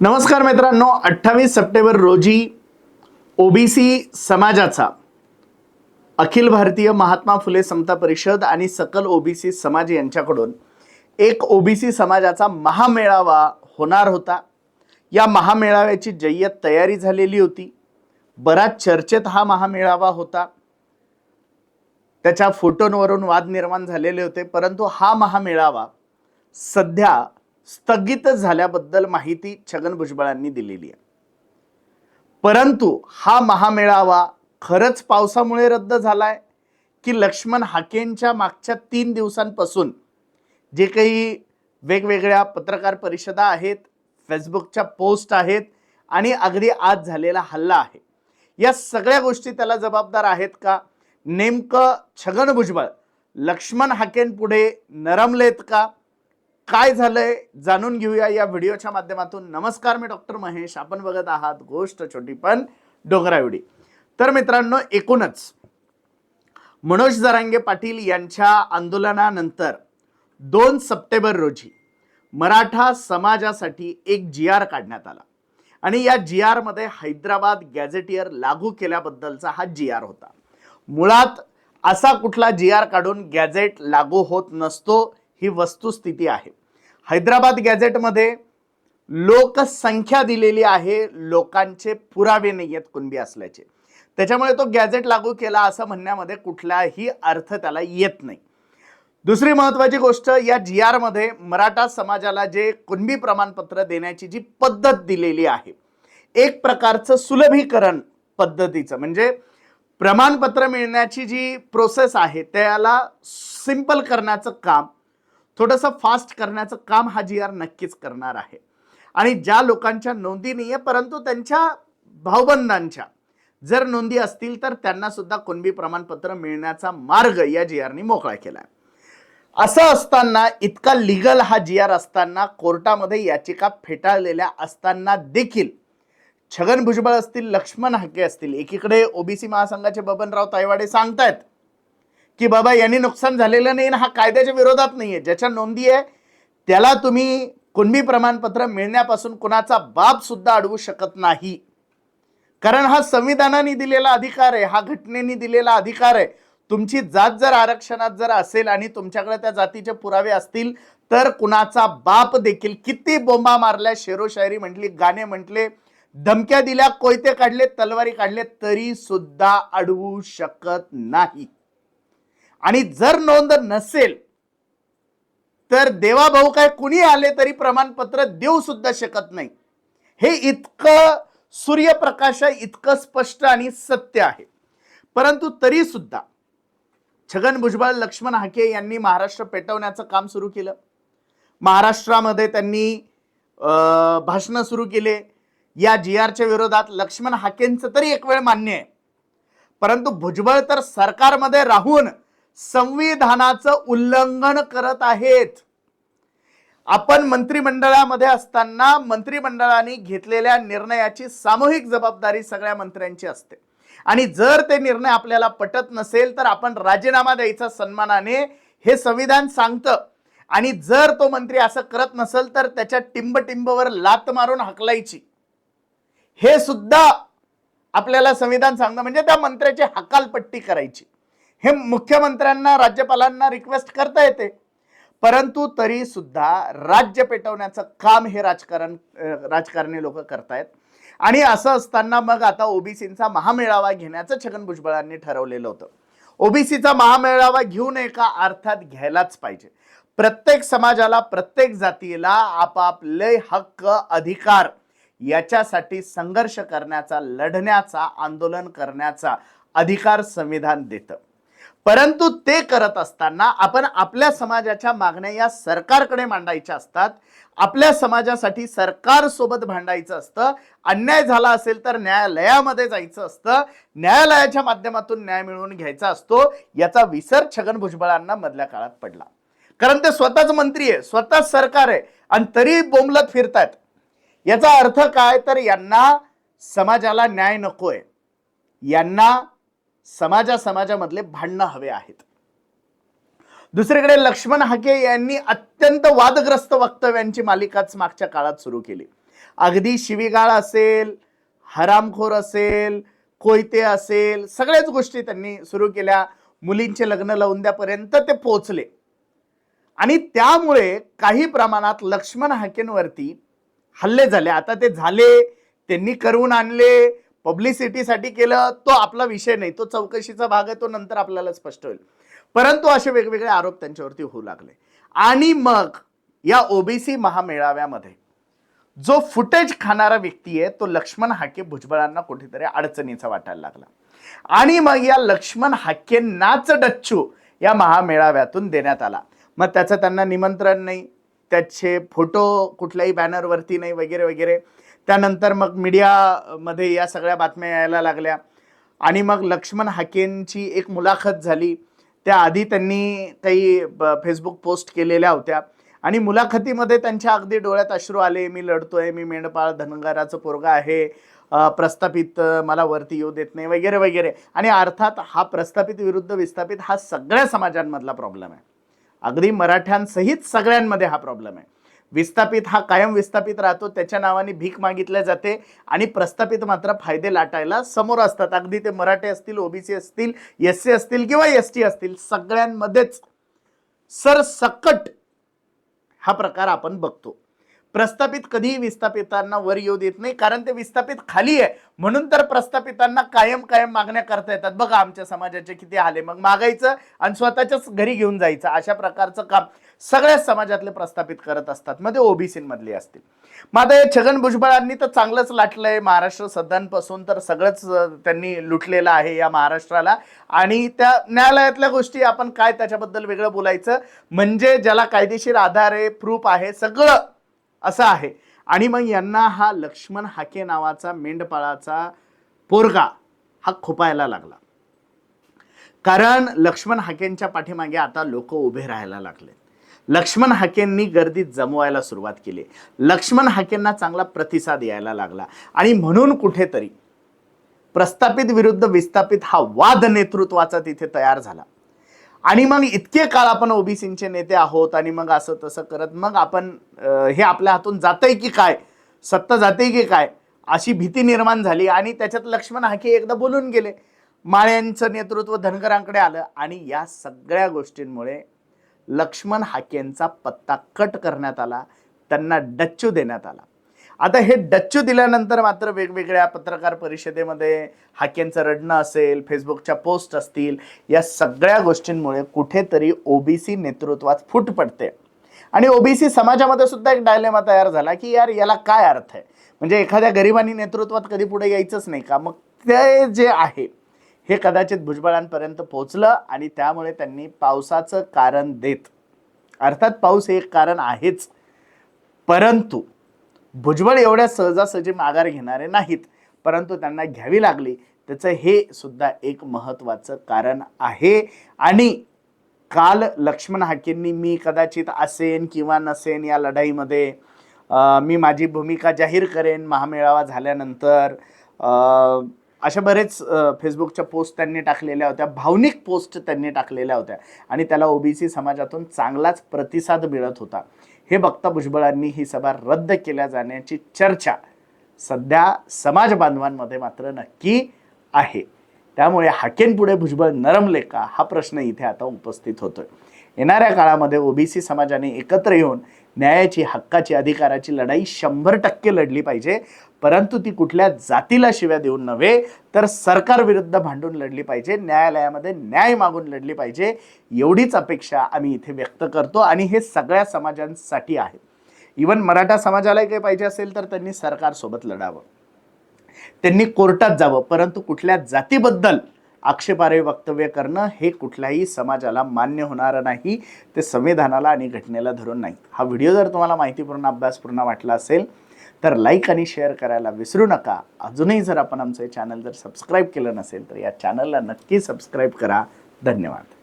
नमस्कार मित्रांनो अठ्ठावीस सप्टेंबर रोजी ओबीसी समाजाचा अखिल भारतीय महात्मा फुले समता परिषद आणि सकल ओबीसी समाज यांच्याकडून एक ओबीसी समाजाचा महामेळावा होणार होता. या महामेळाव्याची जय्यत तयारी झालेली होती. बराच चर्चेत हा महामेळावा होता. त्याच्या फोटोंवरून वाद निर्माण झालेले होते परंतु हा महामेळावा सध्या स्थगित झाल्याबद्दल माहिती छगन भुजबळांनी दिलेली आहे. परंतु हा महामेळावा खरंच पावसामुळे रद्द झालाय की लक्ष्मण हाकेंच्या मागच्या तीन दिवसांपासून जे काही वेगवेगळ्या पत्रकार परिषदा आहेत फेसबुकच्या पोस्ट आहेत आणि अगदी आज झालेला हल्ला आहे. या सगळ्या गोष्टी त्याला जबाबदार आहेत का? नेमकं छगन भुजबळ लक्ष्मण हाकेंपुढे नरमलेत का? काय झालंय जाणून घेऊया या व्हिडिओच्या माध्यमातून. नमस्कार मी डॉक्टर महेश. आपण बघत आहात गोष्ट छोटी पण डोंगरावडी. तर मित्रांनो एकूणच मनोज जरांगे पाटील यांच्या आंदोलनानंतर दोन सप्टेंबर रोजी मराठा समाजासाठी एक जी आर काढण्यात आला. आणि या जी आरमध्ये हैदराबाद गॅझेटियर लागू केल्याबद्दलचा हा जी आर होता. मुळात असा कुठला जी आर काढून गॅझेट लागू होत नसतो ही वस्तुस्थिती आहे. हैदराबाद गॅझेटमध्ये लोकसंख्या दिलेली आहे लोकांचे पुरावे नाही आहेत कुणबी असल्याचे. त्याच्यामुळे तो गॅझेट लागू केला असं म्हणण्यामध्ये कुठलाही अर्थ त्याला येत नाही. दुसरी महत्त्वाची गोष्ट या जी आरमध्ये मराठा समाजाला जे कुणबी प्रमाणपत्र देण्याची जी पद्धत दिलेली आहे एक प्रकारचं सुलभीकरण पद्धतीचं म्हणजे प्रमाणपत्र मिळण्याची जी प्रोसेस आहे त्याला सिंपल करण्याचं काम थोडंसं फास्ट करण्याचं काम हा जी आर नक्कीच करणार आहे. आणि ज्या लोकांच्या नोंदी नाही आहे परंतु त्यांच्या भावबंधांच्या जर नोंदी असतील तर त्यांना सुद्धा कुणबी प्रमाणपत्र मिळण्याचा मार्ग या जी आरनी मोकळा केला आहे असं असताना इतका लिगल हा जी आर असताना कोर्टामध्ये याचिका फेटाळलेल्या असताना देखील छगन भुजबळ असतील लक्ष्मण हाके असतील एकीकडे ओबीसी महासंघाचे बबनराव तायवाडे सांगतायत की बाबा यांनी नुकसान झालेलं नाही ना हा कायद्याच्या विरोधात नाही आहे ज्याच्या नोंदी आहे त्याला तुम्ही कुणबी प्रमाणपत्र मिळण्यापासून कुणाचा बाप सुद्धा अडवू शकत नाही. कारण हा संविधानाने दिलेला अधिकार आहे हा घटनेने दिलेला अधिकार आहे. तुमची जात जर आरक्षणात जर असेल आणि तुमच्याकडे त्या जातीचे पुरावे असतील तर कुणाचा बाप देखील किती बोंबा मारल्या शेरोशायरी म्हटली गाणे म्हटले धमक्या दिल्या कोयते काढले तलवारी काढले तरी सुद्धा अडवू शकत नाही. आणि जर नोंद नसेल तर देवाभाऊ काय कुणी आले तरी प्रमाणपत्र देऊ सुद्धा शकत नाही. हे इतकं सूर्यप्रकाश आहे इतकं स्पष्ट आणि सत्य आहे. परंतु तरी सुद्धा छगन भुजबळ लक्ष्मण हाके यांनी महाराष्ट्र पेटवण्याचं काम सुरू केलं. महाराष्ट्रामध्ये त्यांनी भाषणं सुरू केले. या जी आरच्या विरोधात लक्ष्मण हाकेंचं तरी एक वेळ मान्य आहे. परंतु भुजबळ तर सरकारमध्ये राहून संविधानाचं उल्लंघन करत आहेत. आपण मंत्रिमंडळामध्ये असताना मंत्रिमंडळाने घेतलेल्या निर्णयाची सामूहिक जबाबदारी सगळ्या मंत्र्यांची असते. आणि जर ते निर्णय आपल्याला पटत नसेल तर आपण राजीनामा द्यायचा सन्मानाने हे संविधान सांगतं. आणि जर तो मंत्री असं करत नसेल तर त्याच्या टिंबटिंबवर लात मारून हकलायची. हे सुद्धा आपल्याला संविधान सांगणं म्हणजे त्या मंत्र्याची हकालपट्टी करायची. हे मुख्यमंत्र्यांना राज्यपालांना रिक्वेस्ट करता येते. परंतु तरी सुद्धा राज्य पेटवण्याचं काम हे राजकारण राजकारणी लोक करतायत. आणि असं असताना मग आता ओबीसीचा महामेळावा घेण्याचं छगन भुजबळांनी ठरवलेलं होतं. ओबीसीचा महामेळावा घेऊ नये का? अर्थात घ्यायलाच पाहिजे. प्रत्येक समाजाला प्रत्येक जातीला आपापले हक्क अधिकार याच्यासाठी संघर्ष करण्याचा लढण्याचा आंदोलन करण्याचा अधिकार संविधान देतं. परंतु ते करत असताना आपण आपल्या समाजाच्या मागण्या या सरकारकडे मांडायच्या असतात. आपल्या समाजासाठी सरकारसोबत भांडायचं असतं. अन्याय झाला असेल तर न्यायालयामध्ये जायचं असतं. न्यायालयाच्या माध्यमातून न्याय मिळवून घ्यायचा असतो. याचा विसर छगन भुजबळांना मधल्या काळात पडला. कारण ते स्वतःच मंत्री आहे स्वतःच सरकार आहे आणि तरी बोंबलत फिरतायत. याचा अर्थ काय? तर यांना समाजाला न्याय नकोय. यांना समाजा समाजामधले भांडणं हवे आहेत. दुसरीकडे लक्ष्मण हाके यांनी अत्यंत वादग्रस्त वक्तव्यांची मालिकाच मागच्या काळात सुरू केली. अगदी शिवीगाळ असेल हरामखोर असेल कोयते असेल सगळ्याच गोष्टी त्यांनी सुरू केल्या. मुलींचे लग्न लावून द्यापर्यंत ते पोचले आणि त्यामुळे काही प्रमाणात लक्ष्मण हाकेंवरती हल्ले झाले. आता ते झाले त्यांनी करून आणले पब्लिसिटीसाठी केलं तो आपला विषय नाही. तो चौकशीचा भाग आहे तो नंतर आपल्याला स्पष्ट होईल. परंतु असे वेगवेगळे आरोप त्यांच्यावरती होऊ लागले. आणि मग या ओबीसी महामेळाव्यामध्ये जो फुटेज खाणारा व्यक्ती आहे तो लक्ष्मण हाके भुजबळांना कुठेतरी अडचणीचा वाटायला लागला. आणि मग या लक्ष्मण हाकेंनाच डच्चू या महामेळाव्यातून देण्यात आला. मग त्याचं त्यांना निमंत्रण नाही. त्याचे फोटो कुठल्याही बॅनरवरती नाही वगैरे वगैरे. त्यानंतर मग मीडियामध्ये या सगळ्या बातम्या यायला लागल्या. आणि मग लक्ष्मण हाकेंची एक मुलाखत झाली. त्याआधी त्यांनी काही ब- फेसबुक पोस्ट केलेल्या होत्या. आणि मुलाखतीमध्ये त्यांच्या अगदी डोळ्यात अश्रू आले. मी लढतोय मी मेंढपाळ धनगराचं पोरगा आहे. प्रस्थापित मला वरती येऊ देत नाही वगैरे वगैरे. आणि अर्थात हा प्रस्थापित विरुद्ध विस्थापित हा सगळ्या समाजांमधला प्रॉब्लेम आहे. अगदी मराठ्यांसहित सगळ्यांमध्ये हा प्रॉब्लेम आहे. विस्थापित हा कायम विस्थापित राहतो त्याच्या नावाने भीक मागितल्या जाते आणि प्रस्थापित मात्र फायदे लाटायला समोर असतात. अगदी ते मराठे असतील ओबीसी असतील एस सी असतील किंवा एस टी असतील सगळ्यांमध्येच सरसकट हा प्रकार आपण बघतो. प्रस्थापित कधीही विस्थापितांना वर येऊ देत नाही कारण ते विस्थापित खाली आहे. म्हणून तर प्रस्थापितांना कायम कायम मागण्या करता येतात. बघा आमच्या समाजाचे किती आले. मग मागायचं आणि स्वतःच्याच घरी घेऊन जायचं. अशा प्रकारचं काम सगळ्याच समाजातले प्रस्थापित करत असतात. मग ते ओबीसी असतील. मग आता हे छगन भुजबळांनी तर चांगलंच लाटलंय. महाराष्ट्र सध्यांपासून तर सगळंच त्यांनी लुटलेलं आहे या महाराष्ट्राला. आणि त्या न्यायालयातल्या गोष्टी आपण काय त्याच्याबद्दल वेगळं बोलायचं? म्हणजे ज्याला कायदेशीर आधार आहे प्रूफ आहे सगळं असं आहे. आणि मग यांना हा लक्ष्मण हाके नावाचा मेंढपाळाचा पोरगा हा खोपायला लागला. कारण लक्ष्मण हाकेंच्या पाठीमागे आता लोक उभे राहायला लागले. लक्ष्मण हाकेंनी गर्दीत जमवायला सुरुवात केली. लक्ष्मण हाकेंना चांगला प्रतिसाद यायला लागला. आणि म्हणून कुठेतरी प्रस्थापित विरुद्ध विस्थापित हा वाद नेतृत्वाचा तिथे तयार झाला. आणि मग इतके काळ आपण ओबीसींचे नेते आहोत आणि मग असं तसं करत मग आपण हे आपल्या हातून जातंय की काय? सत्ता जाते की काय? अशी भीती निर्माण झाली आणि त्याच्यात लक्ष्मण हाके एकदा बोलून गेले. माळ्यांचं नेतृत्व धनगरांकडे आलं आणि या सगळ्या गोष्टींमुळे लक्ष्मण हाकेंचा पत्ता कट करण्यात आला त्यांना डच्चू देण्यात आला. आता हे डच्चू दिल्यानंतर मात्र वेगवेगळ्या पत्रकार परिषदेमध्ये हाकेंचं रडणं असेल फेसबुकच्या पोस्ट असतील या सगळ्या गोष्टींमुळे कुठेतरी ओबीसी नेतृत्वात फूट पडते. आणि ओबीसी समाजामध्ये सुद्धा एक डायलेमा तयार झाला की यार याला काय अर्थ आहे? म्हणजे एखाद्या गरिबांनी नेतृत्वात कधी पुढे यायचंच नाही का? मग ते जे आहे हे कदाचित भुजबळांपर्यंत पोहोचलं आणि त्यामुळे त्यांनी पावसाचं कारण देत. अर्थात पाऊस हे एक कारण आहेच. परंतु भुजबळ एवढ्या सहजासहजी माघार घेणारे नाहीत परंतु त्यांना घ्यावी लागली. त्याचं हे सुद्धा एक महत्त्वाचं कारण आहे. आणि काल लक्ष्मण हाकेंनी मी कदाचित असेन किंवा नसेन या लढाईमध्ये मी माझी भूमिका जाहीर करेन महामेळावा झाल्यानंतर. अशा बरेच फेसबुकच्या पोस्ट त्यांनी टाकलेल्या होत्या भावनिक पोस्ट त्यांनी टाकलेल्या होत्या. आणि त्याला ओबीसी समाजातून चांगलाच प्रतिसाद मिळत होता. हे बघता भुजबळांनी ही सभा रद्द केल्या जाण्याची चर्चा सध्या समाज बांधवांमध्ये मात्र नक्की आहे. त्यामुळे हाकेंपुढे भुजबळ नरमले का? हा प्रश्न इथे आता उपस्थित होतोय. येणाऱ्या काळामध्ये ओबीसी समाजाने एकत्र येऊन न्यायाची हक्काची अधिकाराची लढाई शंभर टक्के लढली पाहिजे. परंतु ती कुठल्या जातीला शिव्या देऊन नव्हे तर सरकारविरुद्ध भांडून लढली पाहिजे न्यायालयामध्ये न्याय मागून लढली पाहिजे एवढीच अपेक्षा आम्ही इथे व्यक्त करतो आणि हे सगळ्या समाजांसाठी आहे. इवन मराठा समाजालाही काही पाहिजे असेल तर त्यांनी सरकारसोबत लढावं. त्यांनी कोर्टात जावं परंतु कुठल्या जातीबद्दल आक्षेपार्ह वक्तव्य करणं हे कुठल्याही समाजाला मान्य होणारं नाही ते संविधानाला आणि घटनेला धरून नाही हा व्हिडिओ जर तुम्हाला माहितीपूर्ण अभ्यासपूर्ण वाटला असेल तर लाईक आणि शेअर करायला विसरू नका. अजूनही जर आपण आमचं चॅनल जर सबस्क्राईब केलं नसेल तर या चॅनलला नक्की सबस्क्राईब करा. धन्यवाद.